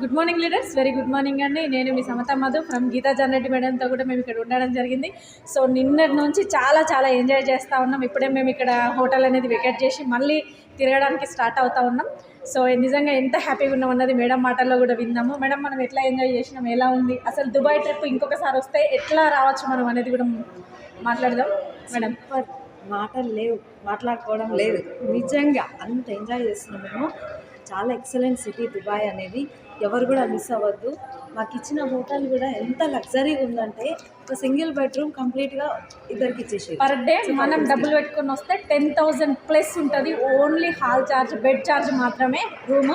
Good morning leaders. Very good morning అండి. నేను మీ సమత మధు ఫ్రమ్ గీతా జానరెడ్డి మేడంతో కూడా మేము ఇక్కడ ఉండడం జరిగింది. సో నిన్నటి నుంచి చాలా చాలా ఎంజాయ్ చేస్తూ ఉన్నాం. ఇప్పుడే మేము ఇక్కడ హోటల్ అనేది వెకెట్ చేసి మళ్ళీ తిరగడానికి స్టార్ట్ అవుతా ఉన్నాం. సో నిజంగా ఎంత హ్యాపీగా ఉన్నాం అన్నది మేడం మాటల్లో కూడా విన్నాము. మేడం మనం ఎట్లా ఎంజాయ్ చేసినాం? ఎలా ఉంది? అసలు దుబాయ్ ట్రిప్ ఇంకొకసారి వస్తే ఎట్లా రావచ్చు మనం అనేది కూడా మాట్లాడదాం. మేడం. మాటలు లేవు. మాట్లాడుకోవడం లేదు. నిజంగా అంత ఎంజాయ్ చేస్తున్నాం మేము చాలా ఎక్సలెంట్ సిటీ దుబాయ్ అనేది. ఎవరు కూడా మిస్ అవ్వద్దు. మాకు ఇచ్చిన హోటల్ కూడా ఎంత లగ్జరీగా ఉందంటే ఒక సింగిల్ బెడ్రూమ్ కంప్లీట్గా ఇద్దరికి ఇచ్చేసి పర్ డే మనం డబ్బులు పెట్టుకొని వస్తే టెన్ థౌజండ్ ప్లస్ ఉంటుంది. Only hall charge bed charge మాత్రమే రూమ్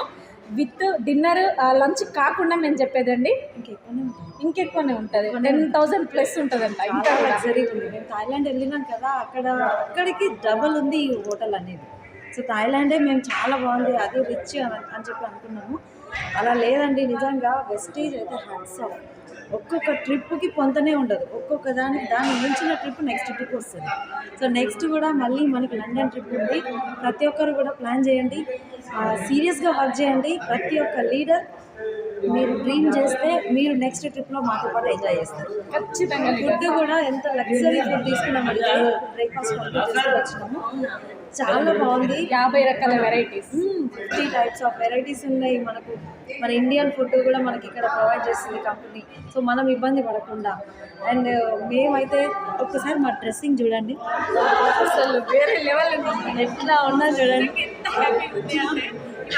విత్ డిన్నర్ లంచ్ కాకుండా మేము చెప్పేదండి. ఇంకెక్కువనే ఉంటుంది. ఇంకెక్కువనే ఉంటుంది. టెన్ థౌజండ్ ప్లస్ ఉంటుందంట. ఇంకా చాలా కూడా. లగ్జరీగా ఉంది. మేము థాయిలాండ్ వెళ్ళినాం కదా అక్కడ అక్కడికి డబల్ ఉంది ఈ హోటల్ అనేది. సో థాయిలాండే మేము చాలా బాగుంది అది రిచ్ అని అని చెప్పి అనుకున్నాము. అలా లేదండి నిజంగా వెస్టేజ్ అయితే హ్యాట్స్ ఆఫ్. ఒక్కొక్క ట్రిప్కి పొంతనే ఉండదు ఒక్కొక్క దాని దాని మించిన ట్రిప్ నెక్స్ట్ ట్రిప్ వస్తుంది. సో నెక్స్ట్ కూడా మళ్ళీ మనకి లండన్ ట్రిప్ ఉంది ప్రతి ఒక్కరు కూడా ప్లాన్ చేయండి. సీరియస్గా వర్క్ చేయండి ప్రతి ఒక్క లీడర్ మీరు డ్రీమ్ చేస్తే మీరు నెక్స్ట్ ట్రిప్లో మాతో పాటు ఎంజాయ్ చేస్తారు. ఖచ్చితంగా ఫుడ్ కూడా ఎంత లగ్జరీ ఫుడ్ తీసుకున్నామంటే బ్రేక్ఫాస్ట్ వచ్చినాము. చాలా బాగుంది. యాభై రకాల varieties fifty types of varieties ఉన్నాయి మనకు. మన ఇండియన్ ఫుడ్ కూడా మనకి ఇక్కడ ప్రొవైడ్ చేస్తుంది కంపెనీ సో మనం ఇబ్బంది పడకుండా. అండ్ మేమైతే ఒక్కసారి మా డ్రెస్సింగ్ చూడండి. అసలు వేరే లెవెల్ ఎట్లా ఉన్నా చూడండి. ఎంత హ్యాపీ ఉంది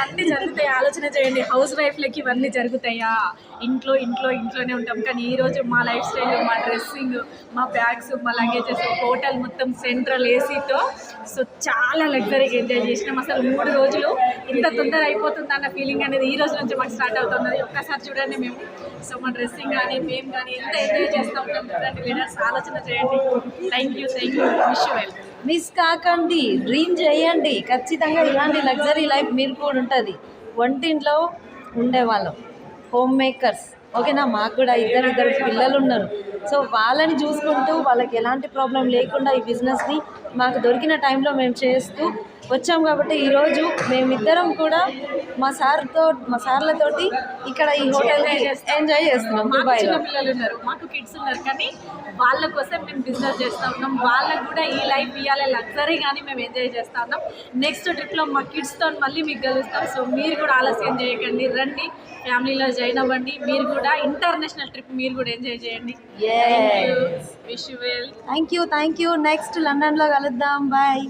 అంటే ఇవన్నీ జరుగుతాయి? ఆలోచన చేయండి. హౌస్ వైఫ్లకి ఇవన్నీ జరుగుతాయా? ఇంట్లో ఇంట్లో ఇంట్లోనే ఉంటాం. కానీ ఈరోజు మా లైఫ్ స్టైల్ మా డ్రెస్సింగ్ మా బ్యాగ్స్ మా లగేజెస్ హోటల్ మొత్తం సెంట్రల్ ఏసీతో. సో చాలా లగ్జరీగా ఎంజాయ్ చేసినాం. అసలు మూడు రోజులు ఇంత తొందర అయిపోతుంది అన్న ఫీలింగ్ అనేది ఈ రోజు నుంచి మాకు స్టార్ట్ అవుతున్నది. ఒక్కసారి చూడండి మేము. సో మా డ్రెస్సింగ్ కానీ మేము కానీ ఎంత ఎంజాయ్ చేస్తూ ఉంటాం చూడండి. లీడర్స్ ఆలోచన చేయండి. Thank you thank you wish well miss కాకండి డ్రీమ్ చేయండి. ఖచ్చితంగా ఇలాంటి లగ్జరీ లైఫ్ మీరు కూడా ఉంటుంది. వంటింట్లో ఉండేవాళ్ళం హోమ్ మేకర్స్ ఓకేనా? మాకు కూడా ఇద్దరు ఇద్దరు పిల్లలు ఉన్నారు సో వాళ్ళని చూసుకుంటూ వాళ్ళకి ఎలాంటి ప్రాబ్లం లేకుండా ఈ బిజినెస్ని మాకు దొరికిన టైంలో మేము చేస్తూ వచ్చాం కాబట్టి ఈరోజు మేమిద్దరం కూడా మా సార్తో మా సార్లతోటి ఇక్కడ ఈ హోటల్ ఎంజాయ్ చేస్తున్నాం మాకు దుబాయ్లో పిల్లలు ఉన్నారు మాకు కిడ్స్ ఉన్నారు కానీ వాళ్ళ కోసం మేము బిజినెస్ చేస్తూ ఉన్నాం. వాళ్ళకు కూడా ఈ లైఫ్ ఇవ్వాలి లగ్జరీ కానీ మేము ఎంజాయ్ చేస్తూ ఉన్నాం. నెక్స్ట్ ట్రిప్లో మా కిడ్స్తో మళ్ళీ మీకు కలుస్తాం. సో మీరు కూడా ఆలస్యం చేయకండి. రండి ఫ్యామిలీలో జాయిన్ అవ్వండి. మీరు కూడా ఇంటర్నేషనల్ ట్రిప్ మీరు కూడా ఎంజాయ్ చేయండి. Thank you thank you next లండన్లో కలుద్దాం. బాయ్